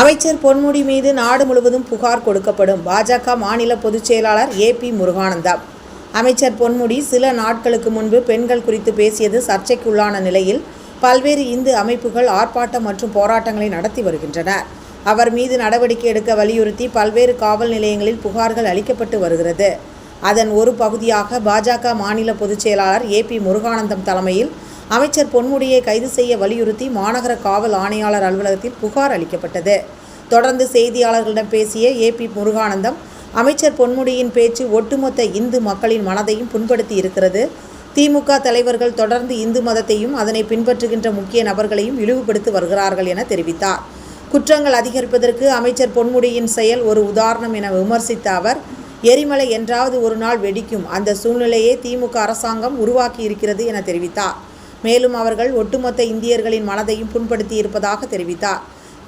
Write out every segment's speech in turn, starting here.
அமைச்சர் பொன்முடி மீது நாடு முழுவதும் புகார் கொடுக்கப்படும் பாஜக மாநில பொதுச் செயலாளர் ஏ பி முருகானந்தம் அமைச்சர் பொன்முடி சில நாட்களுக்கு முன்பு பெண்கள் குறித்து பேசியது சர்ச்சைக்குள்ளான நிலையில் பல்வேறு இந்து அமைப்புகள் ஆர்ப்பாட்டம் மற்றும் போராட்டங்களை நடத்தி வருகின்றன அவர் மீது நடவடிக்கை எடுக்க வலியுறுத்தி பல்வேறு காவல் நிலையங்களில் புகார்கள் அளிக்கப்பட்டு வருகிறது. அதன் ஒரு பகுதியாக பாஜக மாநில பொதுச் செயலாளர் ஏ பி முருகானந்தம் தலைமையில் அமைச்சர் பொன்முடியை கைது செய்ய வலியுறுத்தி மாநகர காவல் ஆணையாளர் அலுவலகத்தில் புகார் அளிக்கப்பட்டது. தொடர்ந்து செய்தியாளர்களிடம் பேசிய ஏ பி முருகானந்தம் அமைச்சர் பொன்முடியின் பேச்சு ஒட்டுமொத்த இந்து மக்களின் மனதையும் புண்படுத்தி இருக்கிறது. திமுக தலைவர்கள் தொடர்ந்து இந்து மதத்தையும் அதனை பின்பற்றுகின்ற முக்கிய நபர்களையும் இழிவுபடுத்தி வருகிறார்கள் என தெரிவித்தார். குற்றங்கள் அதிகரிப்பதற்கு அமைச்சர் பொன்முடியின் செயல் ஒரு உதாரணம் என விமர்சித்த அவர் எரிமலை என்றாவது ஒரு நாள் வெடிக்கும் அந்த சூழ்நிலையை திமுக அரசாங்கம் உருவாக்கி இருக்கிறது என தெரிவித்தார். மேலும் அவர்கள் ஒட்டுமொத்த இந்தியர்களின் மனதையும் புண்படுத்தி இருப்பதாக தெரிவித்தார்.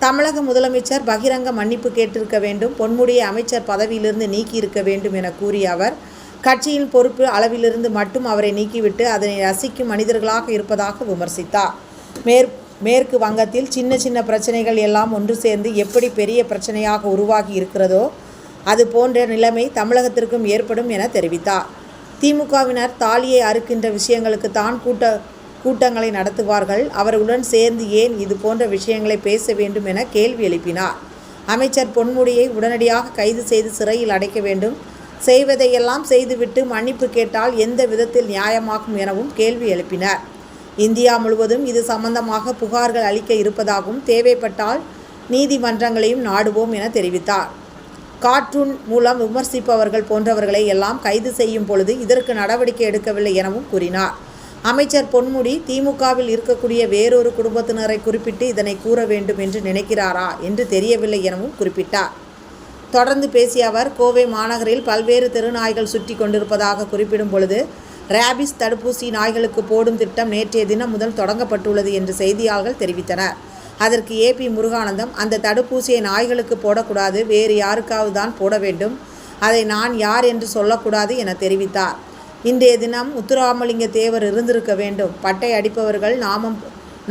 தமிழக முதலமைச்சர் பகிரங்க மன்னிப்பு கேட்டிருக்க வேண்டும் பொன்முடியை அமைச்சர் பதவியிலிருந்து நீக்கியிருக்க வேண்டும் என கூறிய அவர் கட்சியின் பொறுப்பு அளவிலிருந்து மட்டும் அவரை நீக்கிவிட்டு அதனை ரசிக்கும் மனிதர்களாக இருப்பதாக விமர்சித்தார். மேற் மேற்கு வங்கத்தில் சின்ன சின்ன பிரச்சனைகள் எல்லாம் ஒன்று சேர்ந்து எப்படி பெரிய பிரச்சனையாக உருவாகி இருக்கிறதோ அது போன்ற நிலைமை தமிழகத்திற்கும் ஏற்படும் என தெரிவித்தார். திமுகவினர் தாலியை அறுக்கின்ற விஷயங்களுக்கு தான் கூட்ட கூட்டங்களை நடத்துவார்கள். அவர்களுடன் சேர்ந்து ஏன் இது போன்ற விஷயங்களை பேச வேண்டும் என கேள்வி எழுப்பினார். அமைச்சர் பொன்முடியை உடனடியாக கைது செய்து சிறையில் அடைக்க வேண்டும். செய்வதையெல்லாம் செய்துவிட்டு மன்னிப்பு கேட்டால் எந்த விதத்தில் நியாயமாகும் எனவும் கேள்வி எழுப்பினார். இந்தியா முழுவதும் இது சம்பந்தமாக புகார்கள் அளிக்க இருப்பதாகவும் தேவைப்பட்டால் நீதிமன்றங்களையும் நாடுவோம் என தெரிவித்தார். கார்ட்டூன் மூலம் விமர்சிப்பவர்கள் போன்றவர்களை எல்லாம் கைது செய்யும் பொழுது இதற்கு நடவடிக்கை எடுக்கவில்லை எனவும் கூறினார். அமைச்சர் பொன்முடி திமுகவில் இருக்கக்கூடிய வேறொரு குடும்பத்தினரை குறிப்பிட்டு இதனை கூற வேண்டும் என்று நினைக்கிறாரா என்று தெரியவில்லை எனவும் குறிப்பிட்டார். தொடர்ந்து பேசிய அவர் கோவை மாநகரில் பல்வேறு தெருநாய்கள் சுற்றி கொண்டிருப்பதாக குறிப்பிடும் பொழுது ரேபிஸ் தடுப்பூசி நாய்களுக்கு போடும் திட்டம் நேற்றைய தினம் முதல் தொடங்கப்பட்டுள்ளது என்று செய்தியாளர்கள் தெரிவித்தனர். அதற்கு ஏபி முருகானந்தம் அந்த தடுப்பூசியை நாய்களுக்கு போடக்கூடாது வேறு யாருக்காவது தான் போட வேண்டும் அதை நான் யார் என்று சொல்லக்கூடாது என தெரிவித்தார். இன்றைய தினம் முத்துராமலிங்க தேவர் இருந்திருக்க வேண்டும். பட்டை அடிப்பவர்கள் நாமம்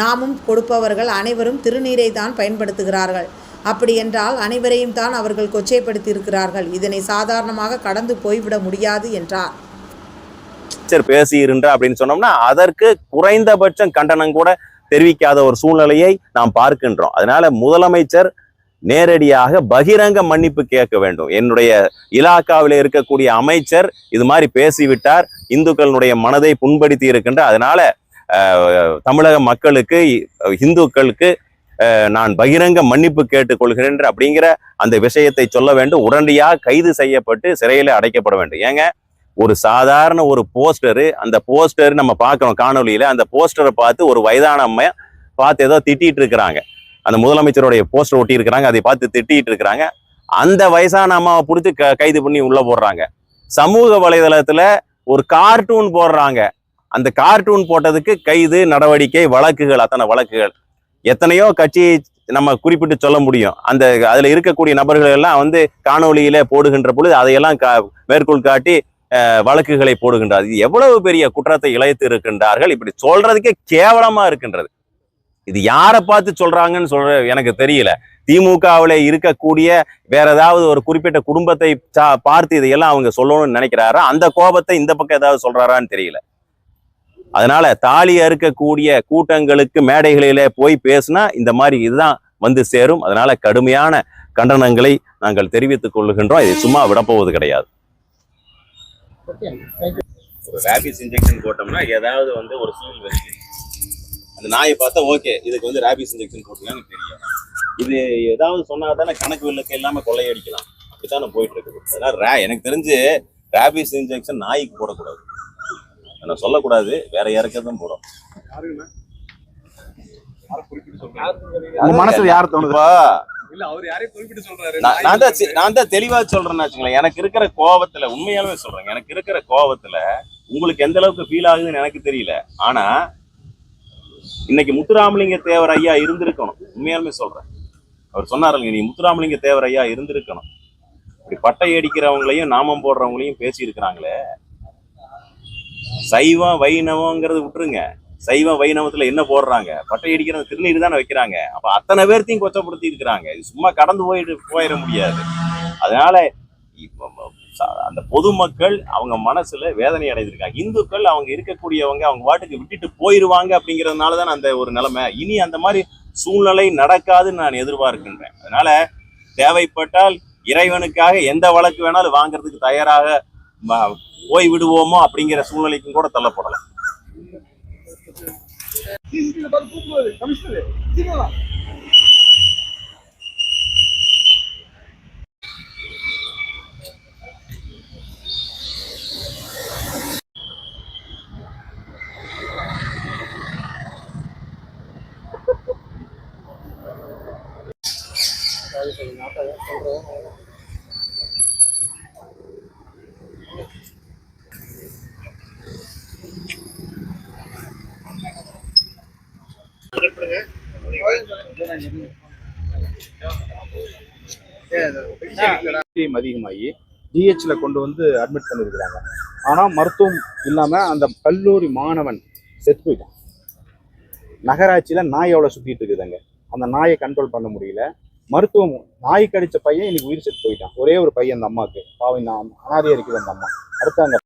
நாமும் கொடுப்பவர்கள் அனைவரும் திருநீரை தான் பயன்படுத்துகிறார்கள். அப்படி என்றால் அனைவரையும் தான் அவர்கள் கொச்சைப்படுத்தி இருக்கிறார்கள் இதனை சாதாரணமாக கடந்து போய்விட முடியாது என்றார். அமைச்சர் பேசியிருந்தா அப்படின்னு சொன்னோம்னா அதற்கு குறைந்தபட்சம் கண்டனம் கூட தெரிவிக்காத ஒரு சூழ்நிலையை நாம் பார்க்கின்றோம். அதனால முதலமைச்சர் நேரடியாக பகிரங்க மன்னிப்பு கேட்க வேண்டும். என்னுடைய இலாக்காவில் இருக்கக்கூடிய அமைச்சர் இது மாதிரி பேசிவிட்டார். இந்துக்களுடைய மனதை புண்படுத்தி இருக்கின்ற அதனால தமிழக மக்களுக்கு இந்துக்களுக்கு நான் பகிரங்க மன்னிப்பு கேட்டுக்கொள்கிறேன் அப்படிங்கிற அந்த விஷயத்தை சொல்ல வேண்டும். உடனடியாக கைது செய்யப்பட்டு சிறையில் அடைக்கப்பட வேண்டும். ஏங்க ஒரு சாதாரண ஒரு போஸ்டரு அந்த போஸ்டர் நம்ம பார்க்குறோம் காணொலியில் அந்த போஸ்டரை பார்த்து ஒரு வயதான அம்மையை பார்த்து ஏதோ திட்டிகிட்டு இருக்கிறாங்க. அந்த முதலமைச்சருடைய போஸ்டர் ஒட்டி இருக்கிறாங்க அதை பார்த்து திட்டிட்டு இருக்கிறாங்க. அந்த வயசான அம்மாவை பிடிச்சி க கைது பண்ணி உள்ள போடுறாங்க. சமூக வலைதளத்துல ஒரு கார்ட்டூன் போடுறாங்க. அந்த கார்ட்டூன் போட்டதுக்கு கைது நடவடிக்கை வழக்குகள் அத்தனை வழக்குகள். எத்தனையோ கட்சி நம்ம குறிப்பிட்டு சொல்ல முடியும். அந்த அதுல இருக்கக்கூடிய நபர்கள் எல்லாம் வந்து காணொலியில போடுகின்ற பொழுது அதையெல்லாம் கா மேற்கோள் காட்டி வழக்குகளை போடுகின்றார். இது எவ்வளவு பெரிய குற்றத்தை இழைத்து இருக்கின்றார்கள்? இப்படி சொல்றதுக்கே கேவலமா இருக்கின்றது. இது யாரை பார்த்து சொல்றாங்கன்னு சொல்ற எனக்கு தெரியல. திமுகவில் இருக்கக்கூடிய வேற ஏதாவது ஒரு குறிப்பிட்ட குடும்பத்தை சா- பார்த்து இதையெல்லாம் அவங்க சொல்லணும்னு நினைக்கிறாரா? அந்த கோபத்தை இந்த பக்கம் ஏதாவது சொல்றாரான்னு தெரியல. அதனால தாலி அறுக்கக்கூடிய கூட்டங்களுக்கு மேடைகளிலே போய் பேசினா இந்த மாதிரி இதுதான் வந்து சேரும். அதனால கடுமையான கண்டனங்களை நாங்கள் தெரிவித்துக் கொள்ளுகின்றோம் இதை சும்மா விடப்போவது கிடையாது. ஒரு ரேபிஸ் இன்ஜெக்ஷன் போட்டோம்னா ஏதாவது வந்து ஒரு சூழ் அந்த நாயை பார்த்தா ஓகே இதுக்கு வந்து ரேபிஸ் இன்ஜெக்ஷன் போட்டீங்கன்னு தெரியும். இது ஏதாவது சொன்னா தானே கணக்கு வில்லுக்கு இல்லாம கொள்ளையடிக்கலாம். அப்படித்தானே போயிட்டு இருக்குது அதனால ரே எனக்கு தெரிஞ்சு ரேபிஸ் இன்ஜெக்ஷன் நாய்க்கு போடக்கூடாது. நான் சொல்லக்கூடாது வேற யாருக்கும் போடும். மனசுல யார் தோணுது? இப்போ இல்ல அவர் யாரையும் குறிப்பிட்டு சொல்றாரு. நான் நான் தான் நான் தான் தெளிவா சொல்றேன்னு வச்சுங்களேன் எனக்கு இருக்கிற கோவத்துல உண்மையாலுமே சொல்றேன் எனக்கு இருக்கிற கோவத்துல உங்களுக்கு எந்த அளவுக்கு ஃபீல் ஆகுதுன்னு எனக்கு தெரியல. ஆனா இன்னைக்கு முத்துராமலிங்க தேவர் ஐயா இருந்திருக்கணும். உண்மையாலுமே சொல்றேன். அவர் சொன்னாருங்க நீ முத்துராமலிங்க தேவர் ஐயா இருந்திருக்கணும். இப்படி பட்டை அடிக்கிறவங்களையும் நாமம் போடுறவங்களையும் பேசி இருக்கிறாங்களே சைவம் வைணவங்கிறது விட்டுருங்க. சைவ வைணவத்துல என்ன போடுறாங்க? பட்டை அடிக்கிற திருநீர் தானே வைக்கிறாங்க. அப்ப அத்தனை பேர்த்தையும் கொச்சப்படுத்தி இருக்கிறாங்க இது சும்மா கடந்து போயிட்டு போயிட முடியாது. அதனால அந்த பொதுமக்கள் அவங்க மனசுல வேதனை அடைந்திருக்காங்க இந்துக்கள் அவங்க இருக்கக்கூடியவங்க அவங்க வாட்டுக்கு விட்டுட்டு போயிருவாங்க அப்படிங்கிறதுனால தான் அந்த ஒரு நிலைமை. இனி அந்த மாதிரி சூழ்நிலை நடக்காதுன்னு நான் எதிர்பார்க்கின்றேன். அதனால தேவைப்பட்டால் இறைவனுக்காக எந்த வழக்கு வேணாலும் வாங்குறதுக்கு தயாராக போய் விடுவோமோ அப்படிங்கிற சூழ்நிலைக்கும் கூட தள்ளப்படலாம் அதிகமாகி ஜிஹெச்ல கொண்டு வந்து அட்மிட் பண்ணியிருக்கிறாங்க. ஆனா மருத்துவம் இல்லாமல் அந்த கல்லூரி மாணவன் செத்து போயிட்டான். நகராட்சியில நாய் எவ்வளவு சுற்றிட்டு இருக்குதுங்க. அந்த நாயை கண்ட்ரோல் பண்ண முடியல. மருத்துவம் நாய் கடிச்ச பையன் இன்னைக்கு உயிர் செத்து போயிட்டான். ஒரே ஒரு பையன் அந்த அம்மாவுக்கு பாவம் நான் அனாதையா இருக்குது அந்த அம்மா. அடுத்த அந்த